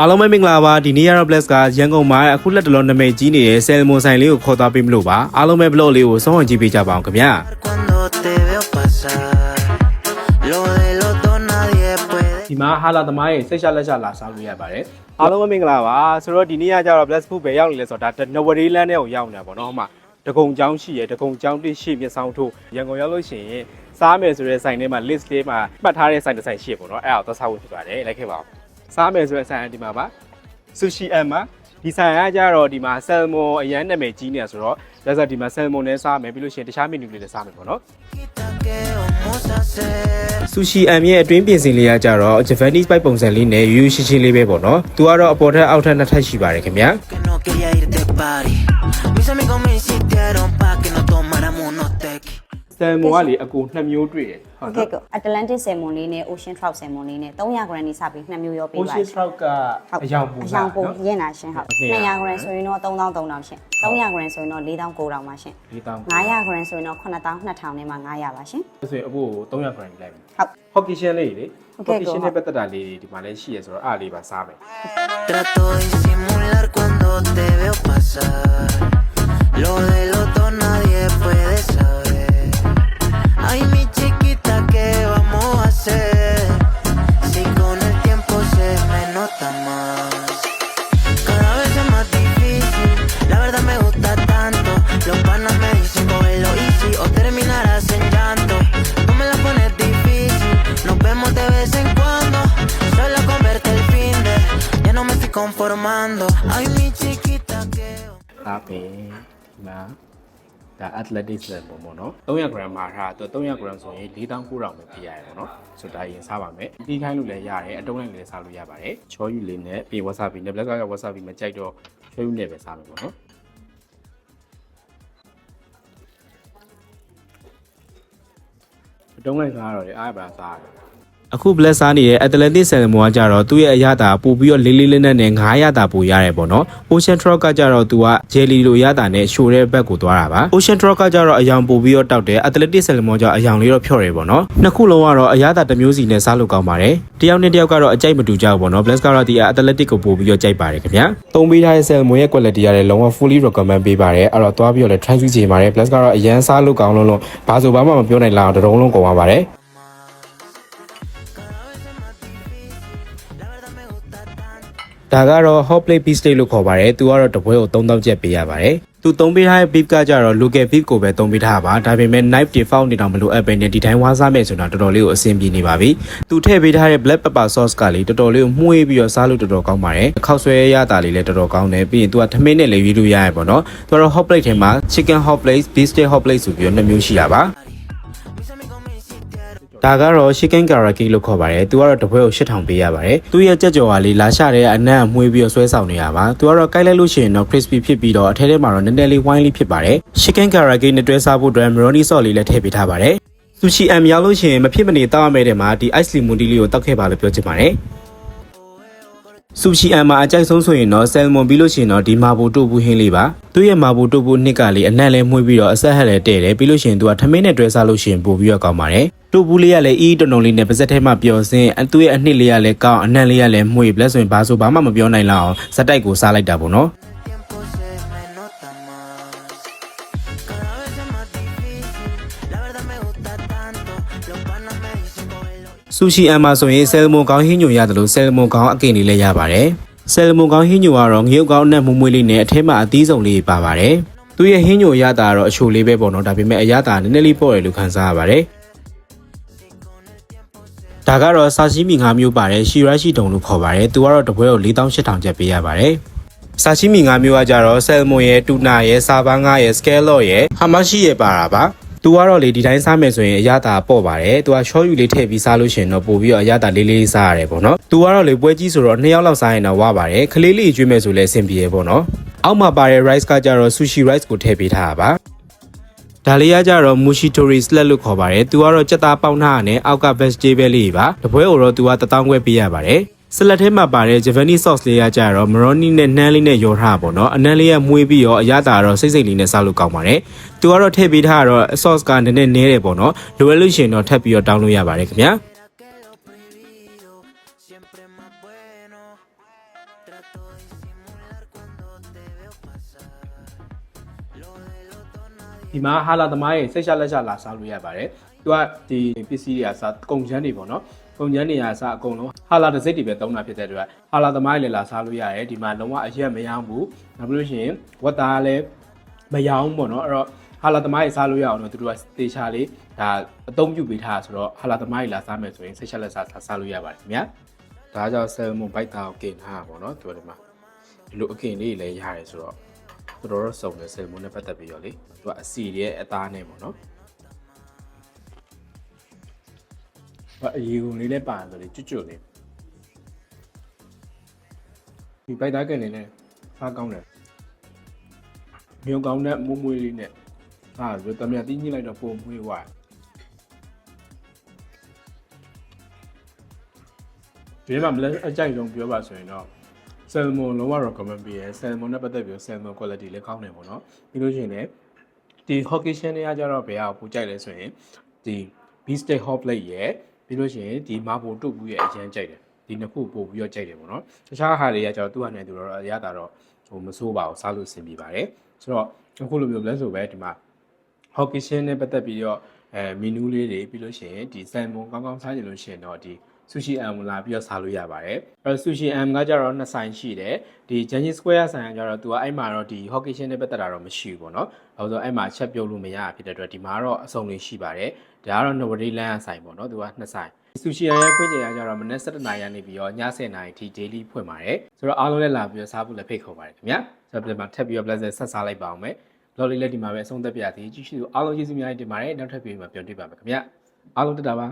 အားလုံးပဲမင်္ဂလာပါဒီနေ့ကတော့ Bless ကရန်ကုန်မှာအခုလက်တလုံးနမိတ်ကြီးနေတဲ့ဆယ်မွန်ဆိုင်လေးကိုခေါ်သွားပေးမလို့ပါအားလုံးပဲ vlog လေးကိုစောင့်ဝင်ကြည့်ပေးကြပါအောင်ခင်ဗျာ Cuando te veo pasar, lo de los dos nadie puede. ဒီမှာဟာလာသမားရဲ့စိတ်ရှလက်ရှလာစားလို့ရပါတယ်အားလုံးပဲမင်္ဂလာပါဆိုတော့ဒီနေ့ကကျတော့ Bless Food ပဲရောက်နေလဲဆိုတော့ဒါနဝရီလန်းထဲကိုရောက်နေတာပေါ့နော်ဟိုမှာတကုံကျောင်းရှိရယ်တကုံကျောင်းတိရှိမျက်စောင်းထိုးရန်ကုန်ရောက်လို့ရှိရင်စားမယ်ဆိုတဲ့ဆိုင်ထဲမှာ list လေးမှာမှတ်ထားတဲ့ဆိုင်တစ်ဆိုင်ရှိရပေါ့နော်အဲ့ဒါကိုသွားစားဖို့ဖြစ်ပါတယ်လိုက်ခဲ့ပါဦး စားမယ်ဆိုတဲ့ဆိုင်ကဒီမှာပါဆူရှီအမ်မှာဒီဆိုင်ကကြတော့ဒီမှာဆယ်မွန်အရန်နာမည်ကြီးနေတာဆိုတော့ဒါဆိုဒီမှာဆယ်မွန်နဲ့စားမယ်ပြီးလို့ရှိရင်တခြားမီနူလေးလည်းစားမယ်ပေါ့နော် Quita que vamos a hacer. ဆူရှီအမ်ရဲ့အတွင်းပြင်ဆင်လေးကကြတော့ Japanese ပိုက်ပုံစံလေးနဲ့ရိုးရိုးရှင်းရှင်းလေးပဲပေါ့နော်သူကတော့အပေါ်ထက်အောက်ထက်နှစ်ထပ်ရှိပါတယ်ခင်ဗျာ ဆယ်မွန်ကလေအကူနှစ်မျိုးတွေ့တယ်ဟုတ်ကဲနော်က Atlantic salmon လေးနဲ့ Ocean trout salmon လေးနဲ့300 gram နေစပြီးနှစ်မျိုးရောပေးပါ Ocean trout ကအယောင်ပူအယောင်ပုံရင့်တာရှင်ဟုတ်200 200 gram ဆိုရင်တော့3300ရှင်300 gram ဆိုရင်တော့4900ပါရှင်ဒီတောင်း900 gram ဆိုရင်တော့9200နဲ့မှ900ပါရှင်ဆိုရင်အကူကို300 gram လိုက်မယ်ဟုတ်ဟော့ကီရှင်းလေးလေဟုတ်ဟော့ကဲ့ကီရှင်းနဲ့ပတ်သက်တာလေးတွေဒီမှာလည်းရှိရဆိုတော့အားလေးပါစားမယ် Trato de disimular cuando te veo pasar. Conformando. Ay, mi chiquita, que. စားပဲဒီမှာဒါ athletic ဆိုပုံပေါ့နော်300 gram မှာထားတော့300 gram ဆိုရင်4900ပဲပြရတယ်ပေါ့နော်ဆိုတော့ဒါရင်စားပါမယ်ပြီးခိုင်းလို့လည်းရတယ်အတုံးလိုက်လည်းစားလို့ရပါတယ်ချောယူလေးနဲ့ပြီး wasabi နဲ့ black က wasabi မကြိုက်တော့ချောယူနဲ့ပဲစားမယ်ပေါ့နော်အတုံးလိုက်စားတော့လေအားပါစားတယ် အခု black စားနေတဲ့ Atlantic Salmon ကကြတော့သူ့ရဲ့အရသာပို့ပြီးတော့လေးလေးလေးနက်နဲ့900ရတာပို့ရတယ်ပေါ့နော် Ocean Trout ကကြတော့သူက jelly လိုရတာနဲ့ရှိုးတဲ့ဘက်ကိုသွားတာပါ Ocean Trout ကကြတော့အယောင်ပို့ပြီးတော့တောက်တယ် Atlantic Salmon ကြောင့်အယောင်လေးတော့ဖြော့တယ်ပေါ့နော်နှစ်ခုလုံးကတော့အရသာတစ်မျိုးစီနဲ့စားလို့ကောင်းပါတယ်တယောက်နဲ့တယောက်ကတော့အကြိုက်မတူကြဘူးပေါ့နော် Bless ကတော့ဒီ Atlantic ကိုပို့ပြီးတော့ကြိုက်ပါတယ်ခင်ဗျာသုံးပေးထားတဲ့ Salmon ရဲ့ quality ကလည်းလုံးဝ fully recommend ပေးပါတယ်အဲ့တော့သွားပြီးတော့လည်း try ကြည့်ချင်ပါတယ် Bless ကတော့အရန်စားလို့ကောင်းလုံးလုံးဘာဆိုဘာမှမပြောနိုင်လောက်တစ်လုံးလုံးကုန်ပါပါတယ် ဒါကတော့ hot plate beef steak လို့ခေါ်ပါတယ်။သူကတော့တပွဲကို3000ကျပ်ပေးရပါတယ်။သူသုံးပေးထားတဲ့ beef ကကြတော့ local beef ကိုပဲသုံးပေးထားပါ။ဒါပေမဲ့ knife default နေတော့မလို့အပ်ပဲနဲ့ဒီတိုင်းဝါးစားမယ်ဆိုတော့တော်တော်လေးကိုအဆင်ပြေနေပါပြီ။သူထည့်ပေးထားတဲ့ black pepper sauce ကလေတော်တော်လေးကိုမှုေးပြီးတော့စားလို့တော်တော်ကောင်းပါတယ်။ခောက်ဆွဲရတာလေးလည်းတော်တော်ကောင်းတယ်။ပြီးရင်သူကထမင်းနဲ့လည်းရွေးလို့ရရပေါ့နော်။သူကတော့ hot plate ထဲမှာ chicken hot plate, beef steak hot plate ဆိုပြီးတော့နှစ်မျိုးရှိတာပါ။ ဒါကတော့ chicken karaki လို့ခေါ်ပါတယ်။သူကတော့တစ်ပွဲကို8000ပေးရပါတယ်။သူရဲ့ကြက်ကြော်ကလေးလာရှတဲ့အနံ့အမွှေးပြီးတော့ဆွဲဆောင်နေရပါ။သူကတော့ကိုက်လိုက်လို့ရှိရင်တော့ crispy ဖြစ်ပြီးတော့အထဲထဲမှာတော့နည်းနည်းလေး wine လေးဖြစ်ပါတယ်။ chicken karaki နဲ့တွဲစားဖို့အတွက် macaroni sauce လေးလည်းထည့်ပေးထားပါတယ်။ sushi M ရောက်လို့ရှိရင်မဖြစ်မနေတောက်ရမယ့်တဲ့မှာဒီ ice lemon tea လေးကိုတောက်ခဲ့ပါလို့ပြောချင်ပါတယ်။ဆူရှီအမ်မှာအကြိုက်ဆုံးဆိုရင်တော့ဆယ်မွန်ပြီးလို့ရှိရင်တော့ဒီမာဘူတိုဘူးဟင်းလေးပါသူ့ရဲ့မာဘူတိုဘူးနှစ်ကလေးအနံ့လေးမှုေးပြီးတော့အဆက်ဟက်လည်းတဲ့တယ်ပြီးလို့ရှိရင်သူကထမင်းနဲ့တွဲစားလို့ရှိရင်ပို့ပြီးတော့ကောင်းပါတယ် တိုဘူးလေးကလည်းအီးတုံတုံလေးနဲ့ပါဇက်ထဲမှာပျော်စင်းသူ့ရဲ့အနှစ်လေးကလည်းကောင်းအနံ့လေးကလည်းမှုေးဘလက်ဆိုရင်ဘာဆိုဘာမှမပြောနိုင်လောက်အောင်ဇက်တိုက်ကိုစားလိုက်တာပေါ့နော် tiempo se me nota más. Cada vez es más difícil, la verdad me gusta tanto. Los panas me dicen cógelo ဆူရှီအမ်မှာဆိုရင်ဆယ်မွန်ကောင်းဟင်းညိုရတယ်လို့ဆယ်မွန်ကောင်းအကင်လေးလည်းရပါတယ်ဆယ်မွန်ကောင်းဟင်းညိုကတော့ငရုတ်ကောင်းနဲ့မူမွေးလေးနဲ့အထဲမှာအသီးစုံလေးပါပါတယ်သူရဲ့ဟင်းညိုရတာကတော့အချိုလေးပဲပေါ့နော်ဒါပေမဲ့အရသာနည်းနည်းလေးပေါ့တယ်လို့ခန်းစားရပါတယ် ဒါကတော့ဆာရှိမီ၅မျိုးပါတယ်ရှီရရှိတုံလို့ခေါ်ပါတယ်သူကတော့တပွဲကို4800ကျပ်ပေးရပါတယ်ဆာရှိမီ၅မျိုးကကြတော့ဆယ်မွန်ရဲ့တူနာရဲ့ဆာဘာငါရဲ့စကဲလော့ရဲ့ဟာမရှိရဲ့ပါတာပါသူကတော့လေဒီတိုင်းစားမယ်ဆိုရင်အရသာပေါ့ပါတယ်သူကရှော့ယူလေးထည့်ပြီးစားလို့ရှိရင်တော့ပို့ပြီးတော့အရသာလေးလေးစားရတယ်ပေါ့နော်သူကတော့လေပွဲကြီးဆိုတော့နှစ်ယောက်လောက်စားရင်တော့ဝပါတယ်ခလေးလေးကျွေးမယ်ဆိုလဲအဆင်ပြေရပေါ့နော်အောက်မှာပါတဲ့ rice ကကြတော့ sushi rice ကိုထည့်ပေးထားတာပါ ဒါလေးကကြတော့ mushitori salad လို့ခေါ်ပါတယ်သူကတော့ကြက်သားပေါင်းထားတာနဲ့အောက်က vegetable လေးပါတပွဲကိုတော့သူက1000ခွဲပေးရပါတယ်ဆလတ်ထဲမှာပါတဲ့ Japanese sauce လေးကကြတော့ macaroni နဲ့နှမ်းလေးနဲ့ရောထားတာပေါ့နော်အနမ်းလေးကမွေးပြီးတော့အရသာတော့စိတ်စိတ်လေးနဲ့စားလို့ကောင်းပါတယ်သူကတော့ထည့်ပေးထားတော့ sauce ကနည်းနည်းနည်းတယ်ပေါ့နော်လိုရလို့ရှိရင်တော့ထပ်ပြီးတော့တောင်းလို့ရပါတယ်ခင်ဗျာ que lo prohibido siempre es más bueno. Trato de disimular cuando te veo pasar. Lo del otro nadie ဒီမှာဟာလာသမားရဲ့စိတ်ချလက်ချလာစားလို့ရပါတယ်သူကဒီပစ္စည်းတွေကစားကုန်ချမ်းတွေပေါ့နော်ကုန်ချမ်းတွေကစားအကုန်လုံးဟာလာတစ်စိတ်တွေပဲသုံးတာဖြစ်တဲ့အတွက်ဟာလာသမားရဲ့လည်းလာစားလို့ရတယ်ဒီမှာလုံးဝအရက်မရောဘူးနောက်ပြီးလို့ရှိရင်ဝတ်သားလည်းမရောဘူးပေါ့နော်အဲ့တော့ဟာလာသမားရဲ့စားလို့ရအောင်တော့သူတို့ကတေချာလေးဒါအသုံးပြုပေးထားတာဆိုတော့ဟာလာသမားရဲ့လာစားမယ်ဆိုရင်စိတ်ချလက်ချစားစားလို့ရပါတယ်ခင်ဗျာဒါကြောင့်ဆယ်မွန်ဘိုက်သားကိုกินထားတာပေါ့နော်သူတို့ဒီမှာဒီလိုအကင်လေးတွေလည်းရတယ်ဆိုတော့ တော်တော်တော့စုံတယ်ဆယ်မွန်းနဲ့ပတ်သက်ပြီးတော့လေသူကအစီရဲ့အသားနဲ့ပေါ့နော်ဘာအရီကုန်လေးလည်းပါတယ်ဆိုလေကျွတ်ကျွတ်လေးဒီပိုက်သားကန်နေနဲ့စားကောင်းတယ်မြုံကောင်းတဲ့မွမွေးလေးနဲ့ဟာဆိုတမရတင်းကြီးလိုက်တော့ပုံမွေးွားဒီမှာမလဲအကြိုက်ဆုံးပြောပါဆိုရင်တော့ ဆယ်မွန်လုံးဝ recommend ပေးရယ်ဆယ်မွန်နဲ့ပတ်သက်ပြီးဆယ်မွန် quality လည်းကောင်းတယ်ပေါ့နော်ပြီးလို့ရှိရင်လည်းဒီ hockey shin တွေကကြတော့ဘယ်ဟာကိုပူကြိုက်လဲဆိုရင်ဒီ beef steak hot plate ရယ်ပြီးလို့ရှိရင်ဒီ marble တုတ်ဘူးရဲ့အရင်ကြိုက်တယ်ဒီနှစ်ခုပို့ပြီးတော့ကြိုက်တယ်ပေါ့နော်တခြားဟာတွေကကျတော့သူ့ဟာနဲ့သူတော့အရတာတော့ဟိုမစိုးပါဘူးစားလို့အဆင်ပြေပါတယ်ဆိုတော့အခုလိုမျိုးလဲဆိုပဲဒီမှာ hockey shin နဲ့ပတ်သက်ပြီးတော့အဲမီနူးလေးတွေပြီးလို့ရှိရင်ဒီဆယ်မွန်ကောင်းကောင်းစားကြလို့ရှိရင်တော့ဒီ sushi am လာပြီးတော့စားလို့ရပါတယ်အဲ sushi am ကကြတော့နှစ်ဆိုင်ရှိတယ်ဒီ Genji Square ဆိုင်ကကြတော့သူကအဲ့မှာတော့ဒီ hockey shin နဲ့ပတ်သက်တာတော့မရှိဘူးပေါ့နော်အဲဆိုအဲ့မှာချက်ပြုတ်လို့မရဖြစ်တဲ့အတွက်ဒီမှာတော့အစုံလေးရှိပါတယ်ဒါကတော့ Nowari Land ဆိုင်ပေါ့နော်သူကနှစ်ဆိုင် sushi ရဲ့ဖွင့်ချိန်ကကြတော့မနေ့7:00နာရီကနေပြီးတော့ည7:00နာရီထိ daily ဖွင့်ပါတယ်ဆိုတော့အားလုံးလည်းလာပြီးတော့စားဖို့လည်းဖိတ်ခေါ်ပါတယ်ခင်ဗျာဆိုတော့ပြန်မှာထပ်ပြီးတော့ pleasure ဆက်စားလိုက်ပါအောင်မယ်လော်လေးလည်းဒီမှာပဲအဆုံးသက်ပြရသေးကြည့်ရှုအားလုံးကျေးဇူးများတင်ပါတယ်နောက်ထပ်ပြီးမှပြန်တွေ့ပါမယ်ခင်ဗျာအားလုံးတက်တာပါ